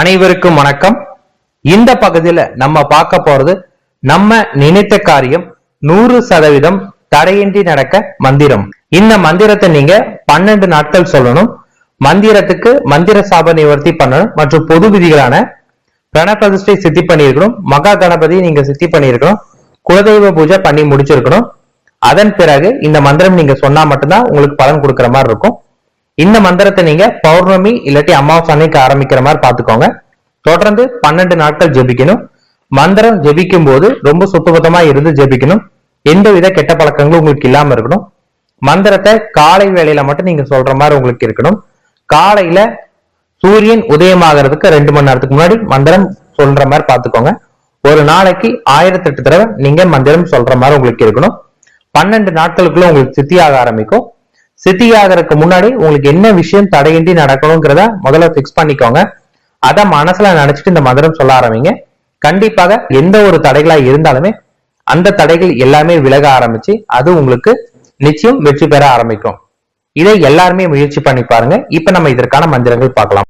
அனைவருக்கும் வணக்கம். இந்த பகுதியில நம்ம பார்க்க போறது நம்ம நினைத்த காரியம் நூறு சதவீதம் தடையின்றி நடக்க மந்திரம். இந்த மந்திரத்தை நீங்க பன்னெண்டு நாட்கள் சொல்லணும். மந்திரத்துக்கு மந்திர சாப நிவர்த்தி பண்ணணும். மற்றும் பொது விதிகளான பிரணபிரதிஷ்டை சித்தி பண்ணியிருக்கணும். மகா கணபதி நீங்க சித்தி பண்ணியிருக்கணும். குலதெய்வ பூஜை பண்ணி முடிச்சிருக்கணும். அதன் பிறகு இந்த மந்திரம் நீங்க சொன்னா மட்டும்தான் உங்களுக்கு பலன் கொடுக்கிற மாதிரி இருக்கும். இந்த மந்திரத்தை நீங்க பௌர்ணமி இல்லாட்டி அமாவாசை அன்னைக்கு ஆரம்பிக்கிற மாதிரி பாத்துக்கோங்க தொடர்ந்து பன்னெண்டு நாட்கள் ஜெபிக்கணும். மந்திரம் ஜெபிக்கும் போது ரொம்ப சுத்தபத்தமா இருந்து ஜெபிக்கணும். எந்த வித கெட்ட பழக்கங்களும் உங்களுக்கு இல்லாம இருக்கணும். மந்திரத்தை காலை வேளையில மட்டும் நீங்க சொல்ற மாதிரி உங்களுக்கு இருக்கணும். காலையில சூரியன் உதயமாகிறதுக்கு ரெண்டு மணி நேரத்துக்கு முன்னாடி மந்திரம் சொல்ற மாதிரி பாத்துக்கோங்க ஒரு நாளைக்கு ஆயிரத்தி எட்டு தடவை நீங்க மந்திரம் சொல்ற மாதிரி உங்களுக்கு இருக்கணும். பன்னெண்டு நாட்களுக்குள்ள உங்களுக்கு சித்தியாக ஆரம்பிக்கும். சித்தியாகிறதுக்கு முன்னாடி உங்களுக்கு என்ன விஷயம் தடையின்றி நடக்கணுங்கிறத முதல்ல ஃபிக்ஸ் பண்ணிக்கோங்க. அத மனசுல நினைச்சிட்டு இந்த மந்திரம் சொல்ல ஆரம்பிங்க. கண்டிப்பாக எந்த ஒரு தடைகளா இருந்தாலுமே அந்த தடைகள் எல்லாமே விலக ஆரம்பிச்சு அது உங்களுக்கு நிச்சயம் வெற்றி பெற ஆரம்பிக்கும். இதை எல்லாருமே முயற்சி பண்ணி பாருங்க. இப்ப நம்ம இதற்கான மந்திரங்கள் பார்க்கலாம்.